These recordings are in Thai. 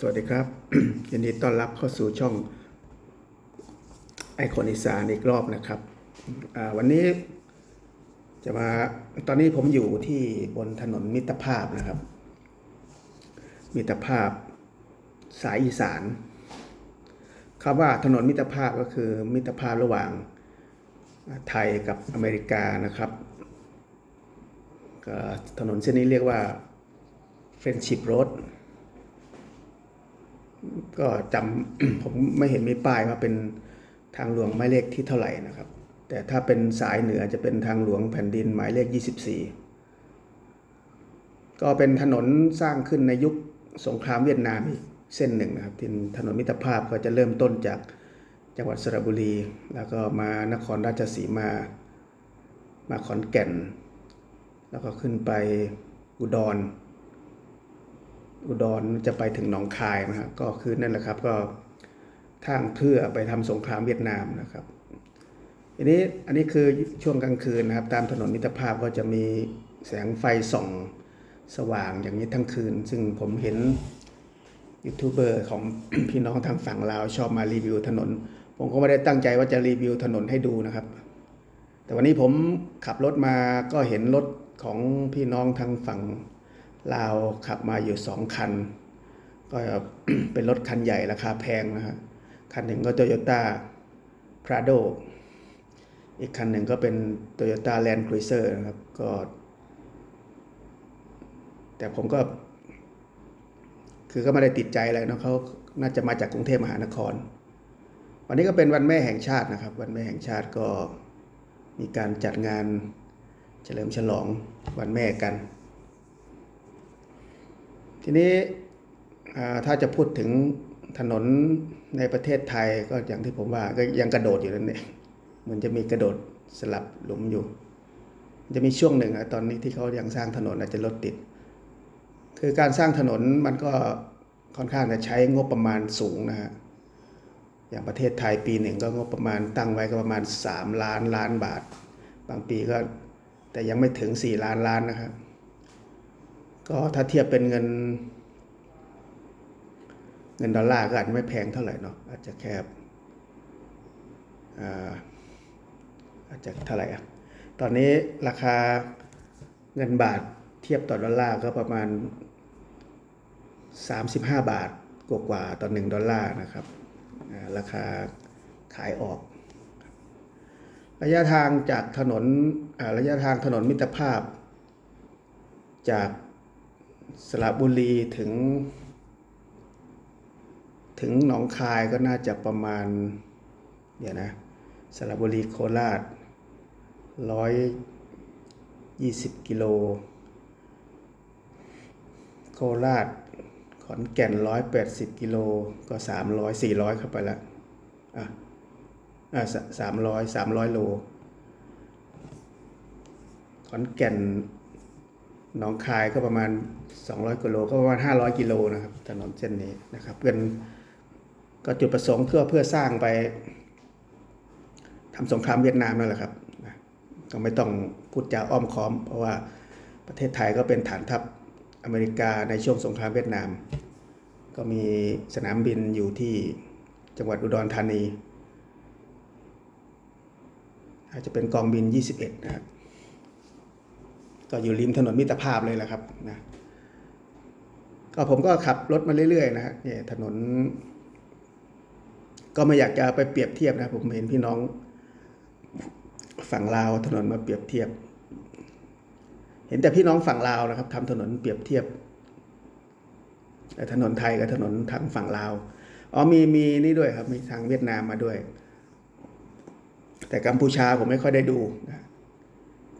สวัสดีครับยินดีต้อนรับเข้าสู่ช่องไอคอนอีสานอีกรอบนะครับวันนี้จะมาตอนนี้ผมอยู่ที่บนถนนมิตรภาพนะครับ มิตรภาพสายอีสานคำว่าถนนมิตรภาพก็คือมิตรภาพระหว่างไทยกับอเมริกานะครับถนนเส้นนี้เรียกว่า Friendship Road ก็จำผมไม่เห็นมีป้ายว่าเป็นทางหลวงหมายเลขที่เท่าไหร่นะครับ แต่ถ้าเป็นสายเหนือจะเป็นทางหลวงแผ่นดินหมายเลข 24 ก็เป็นถนนสร้างขึ้นในยุคสงครามเวียดนามอีกเส้นหนึ่งนะครับที่ถนนมิตรภาพก็จะเริ่มต้นจากจังหวัดสระบุรี แล้วก็มานครราชสีมา มาขอนแก่น แล้วก็ขึ้นไปอุดร อุดรจะไปถึงหนองคายนะครับก็คือนั่นแหละครับ ก็ทางเพื่อไปทำสงครามเวียดนามนะครับทีนี้อันนี้คือช่วงกลางคืนนะครับ ตามถนนมิตรภาพก็จะมีแสงไฟส่องสว่างอย่างนี้ทั้งคืน ซึ่งผมเห็นยูทูบเบอร์ของพี่น้องทางฝั่งลาวชอบมารีวิวถนน ผมก็ไม่ได้ตั้งใจว่าจะรีวิวถนนให้ดูนะครับ แต่วันนี้ผมขับรถมาก็เห็นรถของพี่น้องทางฝั่ง ลาขับมาอยู่สองคัน ก็เป็นรถคันใหญ่ราคาแพงนะฮะคันหนึ่งก็ Toyota Prado อีกคันหนึ่งก็เป็น Toyota Land Cruiser นะครับ ก็ แต่ผมก็ คือก็ไม่ได้ติดใจอะไรเนอะเขาน่าจะมาจากกรุงเทพมหานคร วันนี้ก็เป็นวันแม่แห่งชาตินะครับ วันแม่แห่งชาติก็มีการจัดงานเฉลิมฉลองวันแม่กัน ทีนี้ถ้าจะพูดถึงถนนในประเทศไทยก็อย่างที่ผมว่าก็ยังกระโดดอยู่นั่นเองเหมือนจะมีกระโดดสลับหลุมอยู่ จะมีช่วงหนึ่งอะตอนนี้ที่เขายังสร้างถนนอาจจะรถติด คือการสร้างถนนมันก็ค่อนข้างจะใช้งบประมาณสูงนะฮะอย่างประเทศไทยปีหนึ่งก็งบประมาณตั้งไว้ก็ประมาณ 3 ล้านล้านบาท บางปีก็แต่ยังไม่ถึง 4 ล้านล้านนะครับ ก็ถ้าเทียบเป็นเงิน เงินดอลลาร์ก็อาจจะไม่แพงเท่าไหร่เนาะอาจจะแค่อาจจะเท่าไหร่อะตอนนี้ราคาเงินบาทเทียบต่อดอลลาร์ก็ประมาณ 35 บาทกว่าๆต่อ1ดอลลาร์นะครับราคาขายออก ระยะทางจากถนนระยะทางถนนมิตรภาพ จาก สระบุรีถึง ถึงหนองคายก็น่าจะประมาณ เดี๋ยวนะ สระบุรีโคราชร้อยยี่สิบกิโล โคราชขอนแก่นร้อยแปดสิบกิโลก็สามร้อยสี่ร้อยเข้าไปล้วอะอะสามร้อยสามร้อยโล ขอนแก่น หนองคายก็ประมาณ 200กิโลก็ประมาณ 500 กิโลนะครับถนนเส้นนี้นะครับเป็นก็จุดประสงค์เพื่อเพื่อสร้างไปทำสงครามเวียดนามนั่นแหละครับนะก็ไม่ต้องพูดจาอ้อมค้อม เพราะว่าประเทศไทยก็เป็นฐานทัพอเมริกาในช่วงสงครามเวียดนาม ก็มีสนามบินอยู่ที่จังหวัดอุดรธานี อาจจะเป็นกองบิน 21 นะครับ ก็อยู่ริมถนนมิตรภาพเลยแหละครับนะก็ผมก็ขับรถมาเรื่อยๆนะฮะเนี่ยถนน ก็ไม่อยากจะไปเปรียบเทียบนะผมเห็นพี่น้องฝั่งลาวถนนมาเปรียบเทียบ เห็นแต่พี่น้องฝั่งลาวนะครับทำถนนเปรียบเทียบแต่ถนนไทยกับถนนทางฝั่งลาวอ๋อมีมีนี่ด้วยครับมีทางเวียดนามมาด้วย แต่กัมพูชาผมไม่ค่อยได้ดูนะ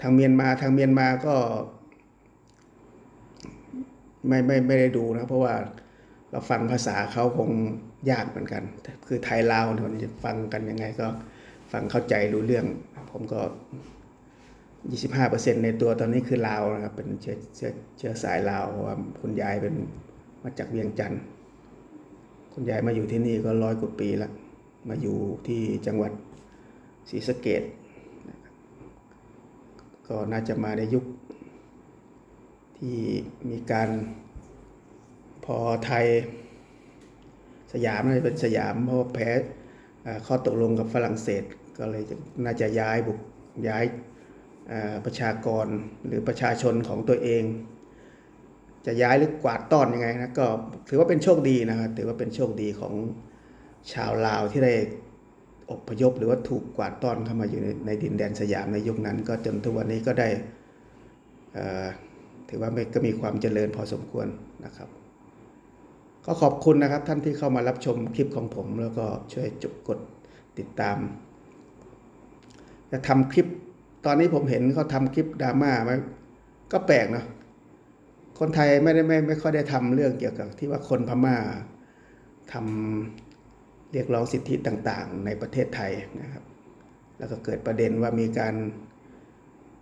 ทางเมียนมาทางเมียนมาก็ ไม่ไม่ไม่ได้ดูนะ เพราะว่าเราฟังภาษาเขาคงยากเหมือนกัน คือไทยลาวเนี่ยฟังกันยังไงก็ฟังเข้าใจรู้เรื่อง ผมก็ 25%ในตัวตอนนี้คือลาวนะครับ เป็นเชื้อเชื้อเชื้อสายลาวเพราะว่าคุณยายเป็นมาจากเวียงจันทร์คุณยายมาอยู่ที่นี่ก็ร้อยกว่าปีล้วมาอยู่ที่จังหวัดศรีสะเกด ก็น่าจะมาในยุค ที่มีการพอไทยสยามน่าจะเป็นสยามเพราะแพ้ข้อตกลงกับฝรั่งเศส ก็เลยจะน่าจะย้ายบุกย้ายประชากรหรือประชาชนของตัวเอง จะย้ายหรือกวาดต้อนยังไงนะก็ถือว่าเป็นโชคดีนะครับถือว่าเป็นโชคดีของชาวลาวที่ได้ อพยพหรือว่าถูกกวาดต้อนเข้ามาอยู่ในในดินแดนสยามในยุคนั้น ก็จนทุกวันนี้ก็ได้ถือว่าก็มีความเจริญพอสมควรนะครับ ก็ขอบคุณนะครับท่านที่เข้ามารับชมคลิปของผม แล้วก็ช่วยจุดกดติดตาม จะทำคลิปตอนนี้ผมเห็นเขาทำคลิปดราม่ามันก็แปลกเนาะคนไทยไม่ได้ไม่ไม่ค่อยได้ทำเรื่องเกี่ยวกับที่ว่าคนพม่าทำ เรียกร้องสิทธิต่างๆ ในประเทศไทยนะครับ แล้วก็เกิดประเด็นว่ามีการ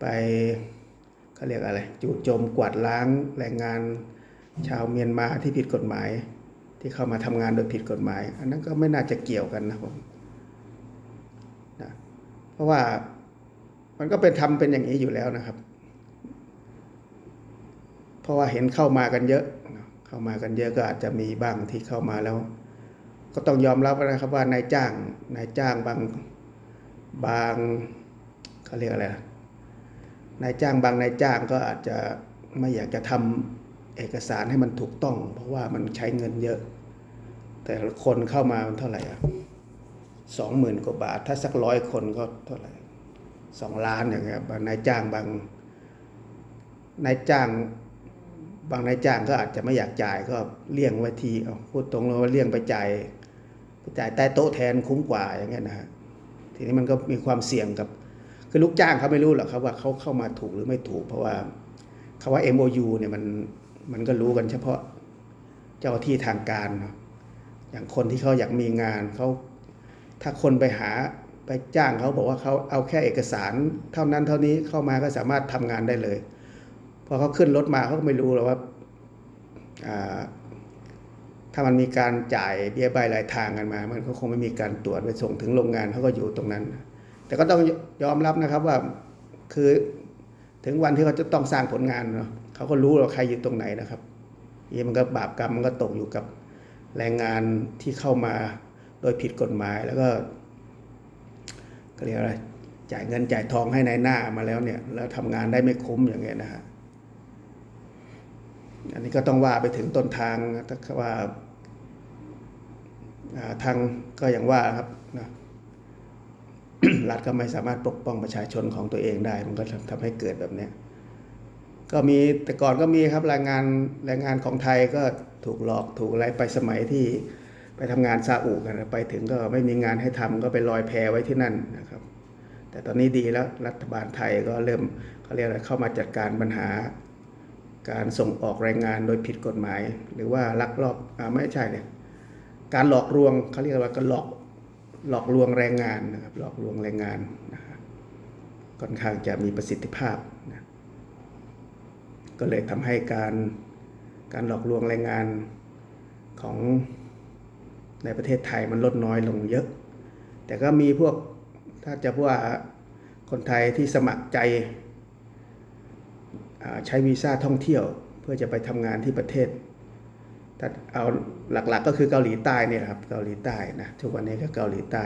ไปเขาเรียกอะไรจู่โจมกวาดล้างแรงงานชาวเมียนมาที่ผิดกฎหมาย ที่เข้ามาทำงานโดยผิดกฎหมาย อันนั้นก็ไม่น่าจะเกี่ยวกันนะผมนะเพราะว่ามันก็เป็นทำเป็นอย่างนี้อยู่แล้วนะครับ เพราะว่าเห็นเข้ามากันเยอะเนอะเข้ามากันเยอะก็อาจจะมีบ้างที่เข้ามาแล้ว ก็ต้องยอมรับนะครับว่านายจ้างนายจ้างบางบางเขาเรียกอะไรนะนายจ้างบางนายจ้างก็อาจจะไม่อยากจะทำเอกสารให้มันถูกต้อง เพราะว่ามันใช้เงินเยอะ แต่คนเข้ามามันเท่าไหร่อะสองหมื่นกว่าบาท ถ้าสักร้อยคนก็เท่าไหร่สองล้านอย่างเงี้ยบางนายจ้างบางนายจ้างบางนายจ้างก็อาจจะไม่อยากจ่ายก็เลี่ยงไว้ทีเอาพูดตรงเลยว่าเลี่ยงไปจ่าย จ่ายใต้โต๊ะแทนคุ้มกว่าอย่างเงี้ยนะฮะทีนี้มันก็มีความเสี่ยงกับคือลูกจ้างเขาไม่รู้หรอกครับว่าเขาเข้ามาถูกหรือไม่ถูก เพราะว่าคาว่า MOU เนี่ยมันมันก็รู้กันเฉพาะเจ้าที่ทางการเนาะอย่างคนที่เขาอยากมีงานเขาถ้าคนไปหาไปจ้างเขาบอกว่าเขาเอาแค่เอกสารเท่านั้นเท่านี้เข้ามาก็สามารถทำงานได้เลยพอเขาขึ้นรถมาเขาก็ไม่รู้หรอกว่าอ่า ถ้ามันมีการจ่ายเบี้ยใบรายทางกันมา มันก็คงไม่มีการตรวจไปส่งถึงโรงงานเขาก็อยู่ตรงนั้น แต่ก็ต้องยอมรับนะครับว่าคือถึงวันที่เขาจะต้องสร้างผลงานเนาะเขาก็รู้ว่าใครอยู่ตรงไหนนะครับนี่มันก็บาปกรรมมันก็ตกอยู่กับแรงงานที่เข้ามาโดยผิดกฎหมายแล้วก็ก็เรียกอะไรจ่ายเงินจ่ายทองให้ในายหน้ามาแล้วเนี่ย แล้วทำงานได้ไม่คุ้มอย่างเงี้ยนะฮะอันนี้ก็ต้องว่าไปถึงต้นทางถ้าว่า ทางก็อย่างว่าครับนะรัฐก็ไม่สามารถปกป้องประชาชนของตัวเองได้ มันก็ทำให้เกิดแบบนี้ก็มีแต่ก่อนก็มีครับแรงงานแรงงานของไทยก็ถูกหลอกถูกอะไรไปสมัยที่ไปทำงานซาอุกันไปถึงก็ไม่มีงานให้ทำก็ไปลอยแพไว้ที่นั่นนะครับ แต่ตอนนี้ดีแล้วรัฐบาลไทยก็เริ่มเขาเรียกอะไรเข้ามาจัดการปัญหา การส่งออกแรงงานโดยผิดกฎหมาย หรือว่าลักลอบอไม่ใช่เนี่ย การหลอกลวงเขาเรียกว่าการหลอกหลอกลวงแรงงานนะครับหลอกลวงแรงงานนะครับค่อนข้างจะมีประสิทธิภาพนะก็เลยทำให้การการหลอกลวงแรงงานของในประเทศไทยมันลดน้อยลงเยอะ แต่ก็มีพวกถ้าจะว่าคนไทยที่สมัครใจใช้วีซ่าท่องเที่ยว เพื่อจะไปทำงานที่ประเทศ แต่เอาหลักๆก็คือเกาหลีใต้นี่ยนะครับเกาหลีใต้นะทุกวันนี้ก็เกาหลีใต้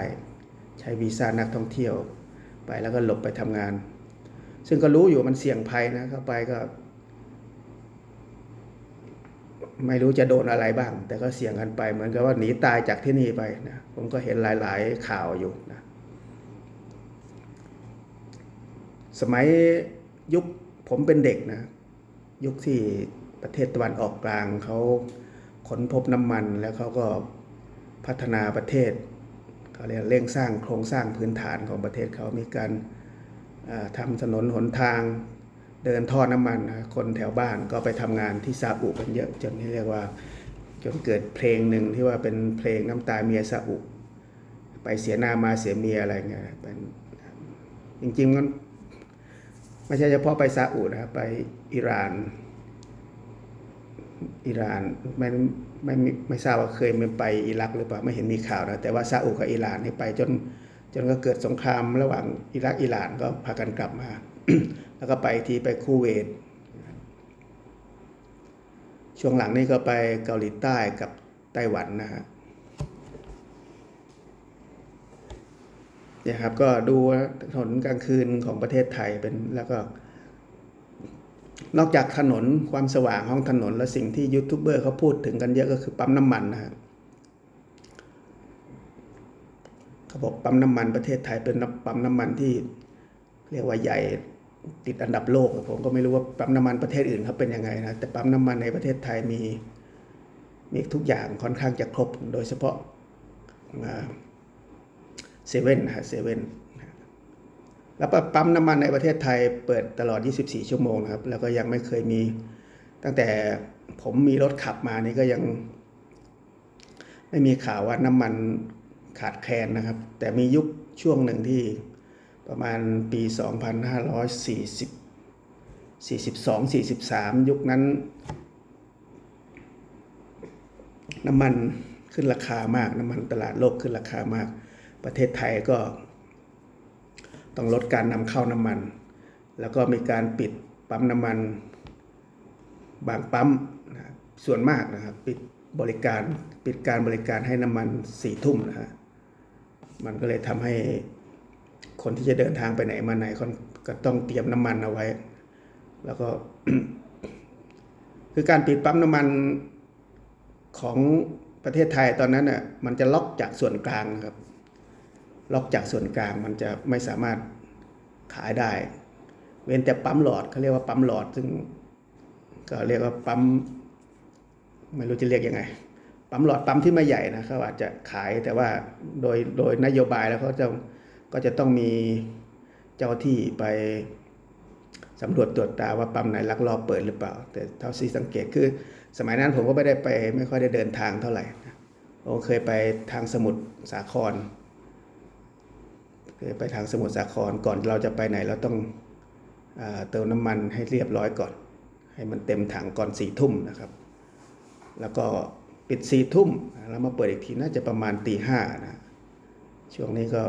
ใช้วีซ่านักท่องเที่ยว ไปแล้วก็หลบไปทำงาน ซึ่งก็รู้อยู่มันเสี่ยงภัยนะเข้าไปก็ ไม่รู้จะโดนอะไรบ้าง แต่ก็เสี่ยงกันไป เหมือนกับว่าหนีตายจากที่นี่ไปนะผมก็เห็นหลาย ๆ ข่าวอยู่นะสมัยยุคผมเป็นเด็กนะ ยุคที่ประเทศตะวันออกกลางเขา ค้นพบน้ำมันแล้วเขาก็พัฒนาประเทศเขาเรียกเร่งสร้างโครงสร้างพื้นฐานของประเทศเขามีการอ่าทำถนนหนทางเดินท่อน้ำมันนะคนแถวบ้านก็ไปทำงานที่ซาอุกันเยอะจนที่เรียกว่าจนเกิดเพลงหนึ่งที่ว่าเป็นเพลงน้ำตาเมียซาอุ ไปเสียหน้ามาเสียเมียอะไรเงี้ยเป็นจริงๆมันไม่ใช่เฉพาะไปซาอุนะครับไปอิหร่าน อิหร่านไม่ไม่ไม่ทราบว่าเคยมไปอิรักหรือเปล่าไม่เห็นมีข่าวนะแต่ว่าซาอุกับอิหร่านนี่ไปจนจนก็เกิดสงครามระหว่างอิรักอิหร่านก็พากันกลับมา แล้วก็ไปทีไปคูเวตช่วงหลังนี่ก็ไปเกาหลีใต้กับไต้หวันนะฮะเนี่ยครับก็ดูถนนกลางคืนของประเทศไทยเป็นแล้วก็ นอกจากถนนความสว่างของถนนและสิ่งที่ยูทูบเบอร์เขาพูดถึงกันเยอะก็คือปั๊มน้ำมันนะฮะเขาบอกปั๊มน้ำมันประเทศไทยเป็นปั๊มน้ำมันที่เรียกว่าใหญ่ติดอันดับโลก ผมก็ไม่รู้ว่าปั๊มน้ำมันประเทศอื่นเขาเป็นยังไงนะแต่ปั๊มน้ำมันในประเทศไทยมีมีทุกอย่างค่อนข้างจะครบโดยเฉพาะเซเว่นนะฮะเซเว่น แล้วปั๊มน้ำมันในประเทศไทยเปิดตลอด 24 ชั่วโมงนะครับ แล้วก็ยังไม่เคยมี ตั้งแต่ผมมีรถขับมานี่ก็ยัง ไม่มีข่าวว่าน้ำมันขาดแคลนนะครับ แต่มียุคช่วงหนึ่งที่ประมาณปี 2540 42 43 ยุคนั้น น้ำมันขึ้นราคามาก น้ำมันตลาดโลกขึ้นราคามาก ประเทศไทยก็ ต้องลดการนำเข้าน้ำมัน แล้วก็มีการปิดปั๊มน้ำมัน บางปั๊มนะส่วนมากนะครับปิดบริการปิดการบริการให้น้ำมันสี่ทุ่มนะฮะมันก็เลยทำให้คนที่จะเดินทางไปไหนมาไหนคนก็ต้องเตรียมน้ำมันเอาไว้ แล้วก็ คือการปิดปั๊มน้ำมันของประเทศไทยตอนนั้นน่ะมันจะล็อกจากส่วนกลางนะครับ ล็อกจากส่วนกลางมันจะไม่สามารถขายได้ เว้นแต่ปั๊มหลอดเขาเรียกว่าปั๊มหลอดซึ่งก็เรียกว่าปั๊มไม่รู้จะเรียกยังไง ปั๊มหลอดปั๊มที่ไม่ใหญ่นะเขาอาจจะขายแต่ว่าโดยโดยนโยบายแล้วเขาจะก็จะต้องมีเจ้าที่ไปสำรวจตรวจตาว่าปั๊มไหนลักลอบเปิดหรือเปล่า แต่เท่าที่สังเกตคือ สมัยนั้นผมก็ไม่ได้ไปไม่ค่อยได้เดินทางเท่าไหร่ผมเคยไปทางสมุทรสาคร ไปทางสมุทรสาครก่อนเราจะไปไหนเราต้องเอเติมน้ำมันให้เรียบร้อยก่อน ให้มันเต็มถังก่อนสี่ทุ่มนะครับ แล้วก็ปิดสี่ทุ่มแล้วมาเปิดอีกทีน่าจะประมาณตีห้านะช่วงนี้ก็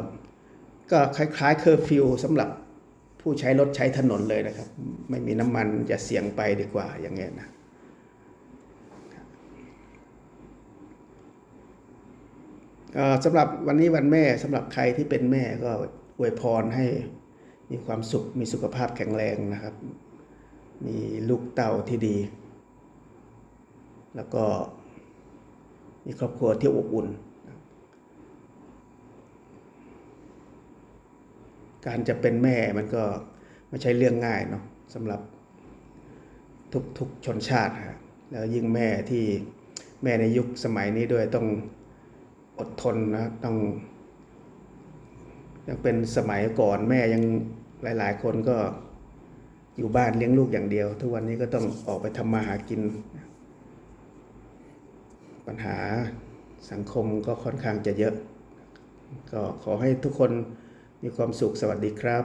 ก็คล้ายๆเคอร์ฟิวสำหรับผู้ใช้รถใช้ถนนเลยนะครับ ไม่มีน้ำมันจะเสี่ยงไปดีกว่าอย่างเงี้ยนะ สำหรับวันนี้วันแม่สำหรับใครที่เป็นแม่ก็อวยพรให้มีความสุขมีสุขภาพแข็งแรงนะครับ มีลูกเต่าที่ดี แล้วก็มีครอบครัวที่อบอุ่น การจะเป็นแม่มันก็ไม่ใช่เรื่องง่ายเนาะสำหรับทุกทุกชนชาติฮะแล้วยิ่งแม่ที่แม่ในยุคสมัยนี้ด้วยต้อง อดทนนะต้อง ยังเป็นสมัยก่อนแม่ยังหลาย ๆ คนก็อยู่บ้านเลี้ยงลูกอย่างเดียว ทุกวันนี้ก็ต้องออกไปทำมาหากิน ปัญหาสังคมก็ค่อนข้างจะเยอะ ก็ขอให้ทุกคนมีความสุขสวัสดีครับ